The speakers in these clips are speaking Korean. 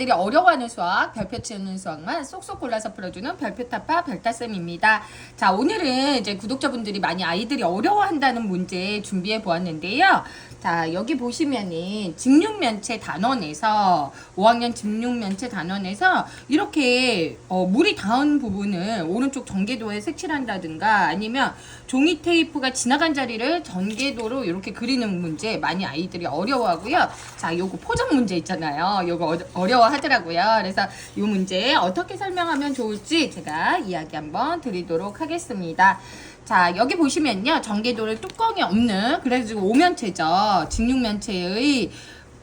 아이들이 어려워하는 수학, 별표 치는 수학만 쏙쏙 골라서 풀어주는 별표타파 별타쌤입니다. 자, 오늘은 이제 구독자분들이 많이 아이들이 어려워한다는 문제 준비해 보았는데요. 자, 여기 보시면은 직육면체 단원에서 5학년 직육면체 단원에서 이렇게 어, 물이 닿은 부분을 오른쪽 전개도에 색칠한다든가 아니면 종이 테이프가 지나간 자리를 전개도로 이렇게 그리는 문제 많이 아이들이 어려워하고요. 자, 요거 포장 문제 있잖아요. 요거 어- 어려워 하더라고요. 그래서 이 문제 어떻게 설명하면 좋을지 제가 이야기 한번 드리도록 하겠습니다. 자, 여기 보시면요. 전개도를 뚜껑이 없는, 그래가지고 오면체죠. 직육면체의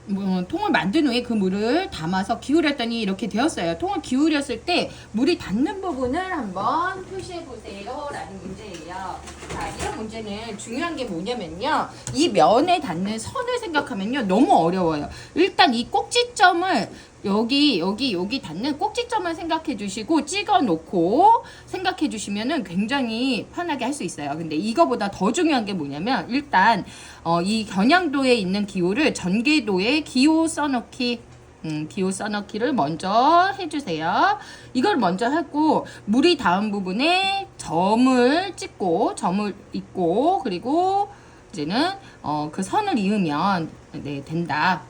뭐, 통을 만든 후에 그 물을 담아서 기울였더니 이렇게 되었어요. 통을 기울였을 때 물이 닿는 부분을 한번 표시해 보세요. 라는 문제예요. 자, 이런 문제는 중요한 게 뭐냐면요. 이 면에 닿는 선을 생각하면요. 너무 어려워요. 일단 이 꼭지점을 여기 여기 여기 닿는 꼭지점을 생각해 주시고 찍어 놓고 생각해 주시면은 굉장히 편하게 할 수 있어요. 근데 이거보다 더 중요한 게 뭐냐면 일단 어, 이 겨냥도에 있는 기호를 전개도에 기호 써놓기 음, 기호 써넣기를 먼저 해주세요. 이걸 먼저 하고 물이 닿은 부분에 점을 찍고 점을 있고 그리고 이제는 어, 그 선을 이으면 네 된다.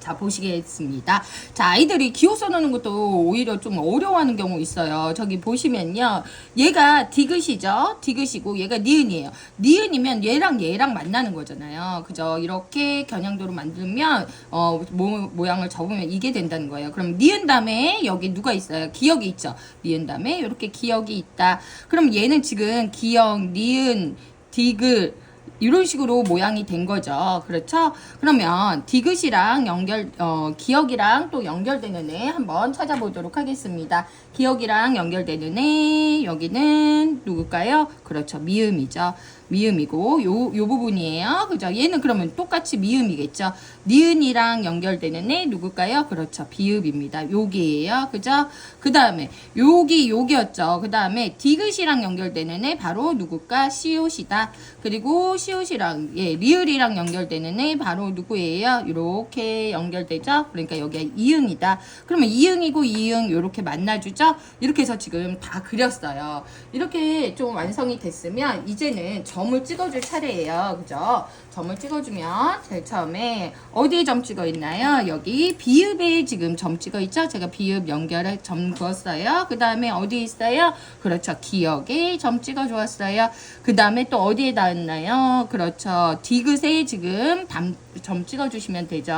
자 보시겠습니다. 자 아이들이 기호 써놓는 것도 오히려 좀 어려워하는 경우 있어요. 저기 보시면요, 얘가 디귿이죠. 디귿이고 얘가 니은이에요. 니은이면 얘랑 얘랑 만나는 거잖아요. 그죠? 이렇게 겨냥도로 만들면 어 모, 모양을 접으면 이게 된다는 거예요. 그럼 니은 다음에 여기 누가 있어요? 기억이 있죠. 니은 다음에 이렇게 기억이 있다. 그럼 얘는 지금 기억, 니은, 디귿 이런 식으로 모양이 된 거죠. 그렇죠? 그러면 디귿이랑 연결, 어, 기억이랑 또 연결되는 애 한번 찾아보도록 하겠습니다. 기억이랑 연결되는 애, 여기는 누굴까요? 그렇죠. 미음이죠. 미음이고, 요, 요 부분이에요. 그죠? 얘는 그러면 똑같이 미음이겠죠. 니은이랑 연결되는 애 누굴까요? 그렇죠. 비읍입니다. 요기예요. 그죠? 그 다음에, 요기, 요기였죠. 그 다음에 디귿이랑 연결되는 애 바로 누굴까? 시옷이다. 그리고 시옷이랑, 예, 리을이랑 연결되는 애 바로 누구예요? 이렇게 연결되죠? 그러니까 여기가 이응이다. 그러면 이응이고 이응 요렇게 만나주죠? 이렇게 해서 지금 다 그렸어요. 이렇게 좀 완성이 됐으면 이제는 점을 찍어줄 차례예요. 그죠? 점을 찍어주면 제일 처음에 어디에 점 찍어 있나요? 여기 비읍에 지금 점 찍어 있죠? 제가 비읍 연결에 점 그었어요. 그 다음에 어디 있어요? 그렇죠. 기억에 점 찍어 주었어요. 그 다음에 또 어디에 닿았나요? 그렇죠. 디귿에 지금 담, 점 찍어 주시면 되죠.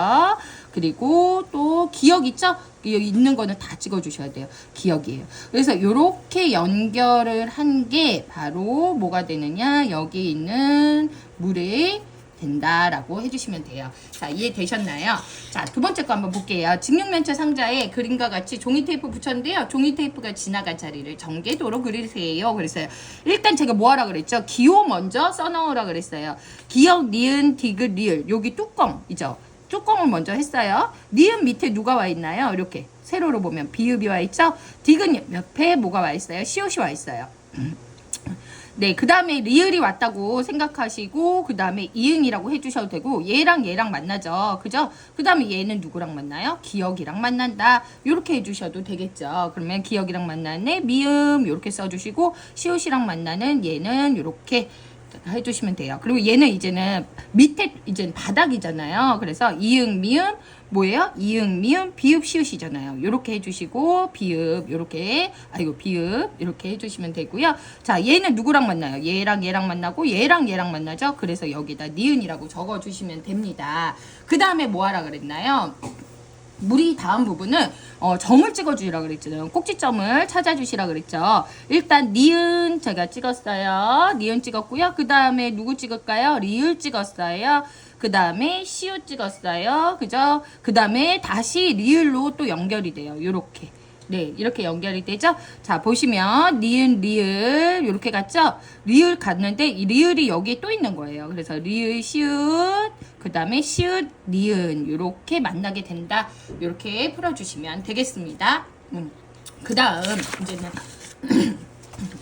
그리고 또 기억 있죠? 있는 거는 다 찍어 주셔야 돼요. 기억이에요. 그래서 이렇게 연결을 한 게 바로 뭐가 되느냐? 여기 있는 물에 된다라고 해주시면 돼요. 자, 이해되셨나요? 자, 두 번째 거 한번 볼게요. 직육면체 상자에 그림과 같이 종이 테이프 붙였는데요. 종이 테이프가 지나간 자리를 전개도로 그리세요. 그랬어요. 일단 제가 뭐 하라 그랬죠? 기호 먼저 써넣으라 그랬어요. 기억, 니은, 디귿, 리을. 여기 뚜껑이죠. 뚜껑을 먼저 했어요. 니은 밑에 누가 와 있나요? 이렇게 세로로 보면 비읍이 와 있죠? 디귿 옆에 뭐가 와 있어요? 시옷이 와 있어요. 네, 그 다음에 리을이 왔다고 생각하시고, 그 다음에 이응이라고 해주셔도 되고, 얘랑 얘랑 만나죠. 그죠? 그 다음에 얘는 누구랑 만나요? 기억이랑 만난다. 요렇게 해주셔도 되겠죠. 그러면 기억이랑 만나네, 미음, 요렇게 써주시고, 시옷이랑 만나는 얘는 요렇게 해주시면 돼요. 그리고 얘는 이제는 밑에, 이제는 바닥이잖아요. 그래서 이응, 미음, 뭐예요? 이응, 미음, 비읍, 시읒이잖아요. 요렇게 해주시고, 비읍, 요렇게, 아이고, 비읍, 이렇게 해주시면 되고요. 자, 얘는 누구랑 만나요? 얘랑 얘랑 만나고, 얘랑 얘랑 만나죠? 그래서 여기다 니은이라고 적어주시면 됩니다. 그 다음에 뭐 하라 그랬나요? 물이 닿은 부분은 어, 점을 찍어주시라 그랬잖아요. 꼭지점을 찾아주시라 그랬죠. 일단 니은 제가 찍었어요. 니은 찍었고요. 그 다음에 누구 찍을까요? 리을 찍었어요. 그 다음에 시우 찍었어요. 그죠? 그 다음에 다시 리을로 또 연결이 돼요. 요렇게. 네, 이렇게 연결이 되죠? 자, 보시면, 니은, 리을, 이렇게 갔죠? 리을 갔는데, 이 리을이 여기에 또 있는 거예요. 그래서 리을, 시읒, 그 다음에 시읒, 니은, 이렇게 만나게 된다. 이렇게 풀어주시면 되겠습니다. 음. 그 다음, 이제는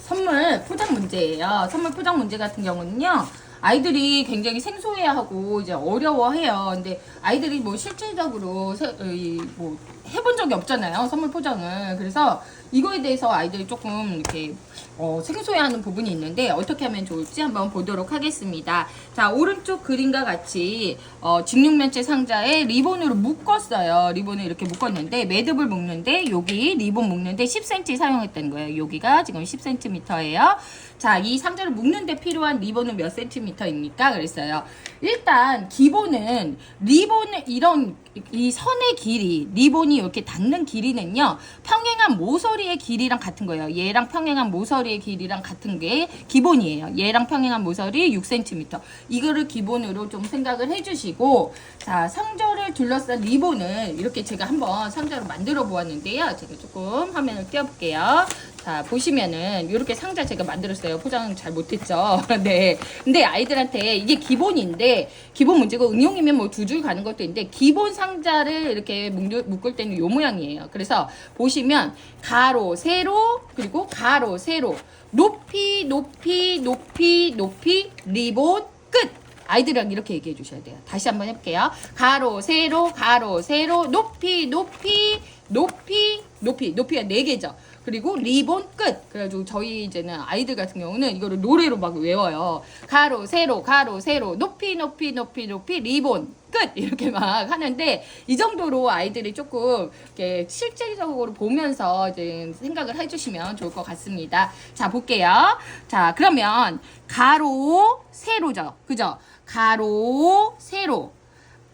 선물 포장 문제예요. 선물 포장 문제 같은 경우는요. 아이들이 굉장히 생소해하고 이제 어려워해요. 근데 아이들이 뭐 실질적으로 세- 이 뭐 해본 적이 없잖아요. 선물 포장을. 그래서 이거에 대해서 아이들이 조금 이렇게 어, 생소해하는 부분이 있는데 어떻게 하면 좋을지 한번 보도록 하겠습니다. 자 오른쪽 그림과 같이 어, 직육면체 상자에 리본으로 묶었어요. 리본을 이렇게 묶었는데 매듭을 묶는데 여기 리본 묶는데 10cm 사용했다는 거예요. 여기가 지금 10cm예요. 자, 이 상자를 묶는데 필요한 리본은 몇 cm입니까? 그랬어요. 일단 기본은 리본을 이런 이 선의 길이 리본이 이렇게 닿는 길이는요 평행한 모서리의 길이랑 같은 거예요. 얘랑 평행한 모서리의 길이랑 같은 게 기본이에요. 얘랑 평행한 모서리 6cm. 이거를 기본으로 좀 생각을 해주시고 자 상자를 둘러싼 리본을 이렇게 제가 한번 상자로 만들어 보았는데요. 제가 조금 화면을 띄워볼게요. 자 보시면은 이렇게 상자 제가 만들었어요. 포장 잘 못했죠. 네. 근데 아이들한테 이게 기본인데 기본 문제고 응용이면 뭐 두 줄 가는 것도 있는데 기본 상자를 이렇게 묶- 묶을 때는 요 모양이에요. 그래서 보시면 가로 세로 그리고 가로 세로 높이 높이 높이 높이 리본 끝. 아이들이랑 이렇게 얘기해 주셔야 돼요. 다시 한번 해볼게요. 가로, 세로, 가로, 세로, 높이, 높이, 높이, 높이. 높이가 네개죠 그리고 리본 끝. 그래가지고 저희 이제는 아이들 같은 경우는 이거를 노래로 막 외워요. 가로, 세로, 가로, 세로, 높이, 높이, 높이, 높이, 리본 끝. 이렇게 막 하는데 이 정도로 아이들이 조금 이렇게 실질적으로 보면서 이제 생각을 해주시면 좋을 것 같습니다. 자, 볼게요. 자, 그러면 가로, 세로죠. 그죠? 가로, 세로.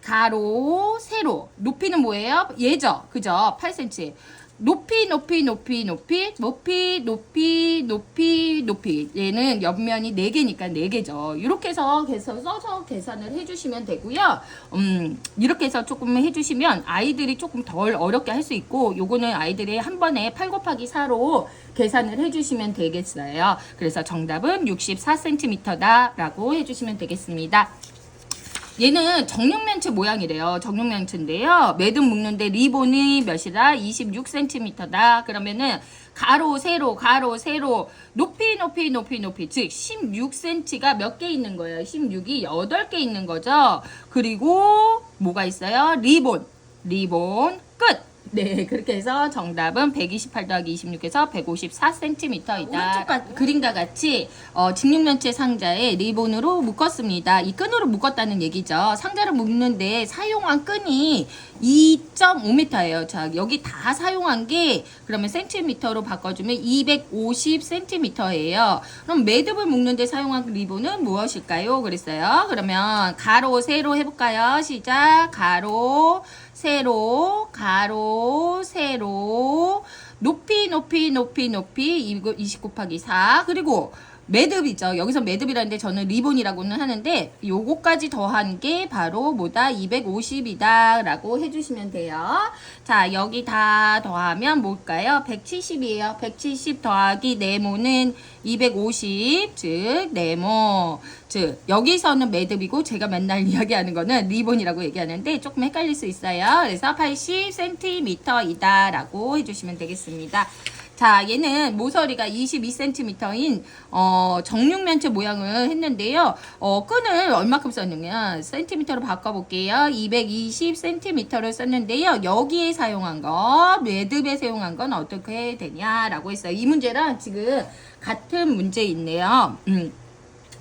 가로, 세로. 높이는 뭐예요? 얘죠. 그죠? 8cm. 높이, 높이, 높이, 높이, 높이, 높이, 높이, 높이. 얘는 옆면이 4개니까 4개죠. 이렇게 해서 계속 써서 계산을 해주시면 되고요. 음, 이렇게 해서 조금 해주시면 아이들이 조금 덜 어렵게 할 수 있고, 요거는 아이들이 한 번에 8 곱하기 4로 계산을 해주시면 되겠어요. 그래서 정답은 64cm다 라고 해주시면 되겠습니다. 얘는 정육면체 모양이래요. 정육면체인데요. 매듭 묶는데 리본이 몇이다? 26cm다. 그러면은 가로, 세로, 가로, 세로, 높이, 높이, 높이, 높이. 즉, 16cm가 몇 개 있는 거예요? 16이 8개 있는 거죠. 그리고 뭐가 있어요? 리본. 리본 끝. 네, 그렇게 해서 정답은 128 더하기 26에서 154cm이다. 오른쪽과 그림과 같이 어, 직육면체 상자에 리본으로 묶었습니다. 이 끈으로 묶었다는 얘기죠. 상자를 묶는데 사용한 끈이 2.5m예요. 자, 여기 다 사용한 게 그러면 센티미터로 바꿔주면 250cm예요. 그럼 매듭을 묶는데 사용한 리본은 무엇일까요? 그랬어요. 그러면 가로, 세로 해볼까요? 시작. 가로, 세로, 가로, 세로, 높이, 높이, 높이, 높이, 이거 20 곱하기 4. 그리고 매듭이죠. 여기서 매듭이라는데 저는 리본이라고는 하는데 요거까지 더한 게 바로 뭐다? 250이다 라고 해주시면 돼요. 자 여기 다 더하면 뭘까요? 170이에요. 170 더하기 네모는 250, 즉 네모. 즉 여기서는 매듭이고 제가 맨날 이야기하는 거는 리본이라고 얘기하는데 조금 헷갈릴 수 있어요. 그래서 80cm이다 라고 해주시면 되겠습니다. 자, 얘는 모서리가 22cm인 어, 정육면체 모양을 했는데요. 어, 끈을 얼마큼 썼느냐? 센티미터로 바꿔볼게요. 220cm를 썼는데요. 여기에 사용한 거, 매듭에 사용한 건 어떻게 되냐라고 했어요. 이 문제랑 지금 같은 문제 있네요. 음.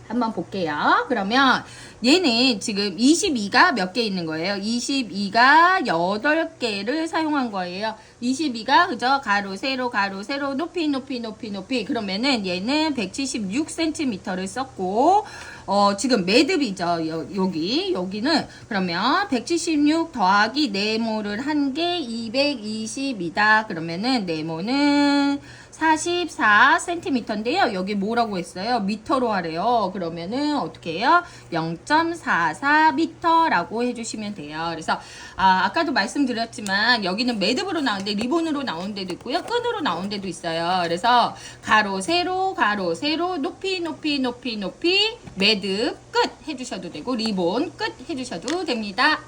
한번 볼게요. 그러면 얘는 지금 22가 몇 개 있는 거예요? 22가 8개를 사용한 거예요. 22가 그죠? 가로 세로 가로 세로 높이 높이 높이 높이 그러면은 얘는 176cm를 썼고 어 지금 매듭이죠. 여, 여기 여기는 그러면 176 더하기 네모를 한 게 220이다. 그러면은 네모는 44cm인데요. 여기 뭐라고 했어요? 미터로 하래요. 그러면은 어떻게 해요? 0.44m라고 해주시면 돼요. 그래서 아, 아까도 말씀드렸지만 여기는 매듭으로 나오는데 리본으로 나온 데도 있고요. 끈으로 나온 데도 있어요. 그래서 가로 세로 가로 세로 높이 높이 높이 높이 매듭 끝 해주셔도 되고 리본 끝 해주셔도 됩니다.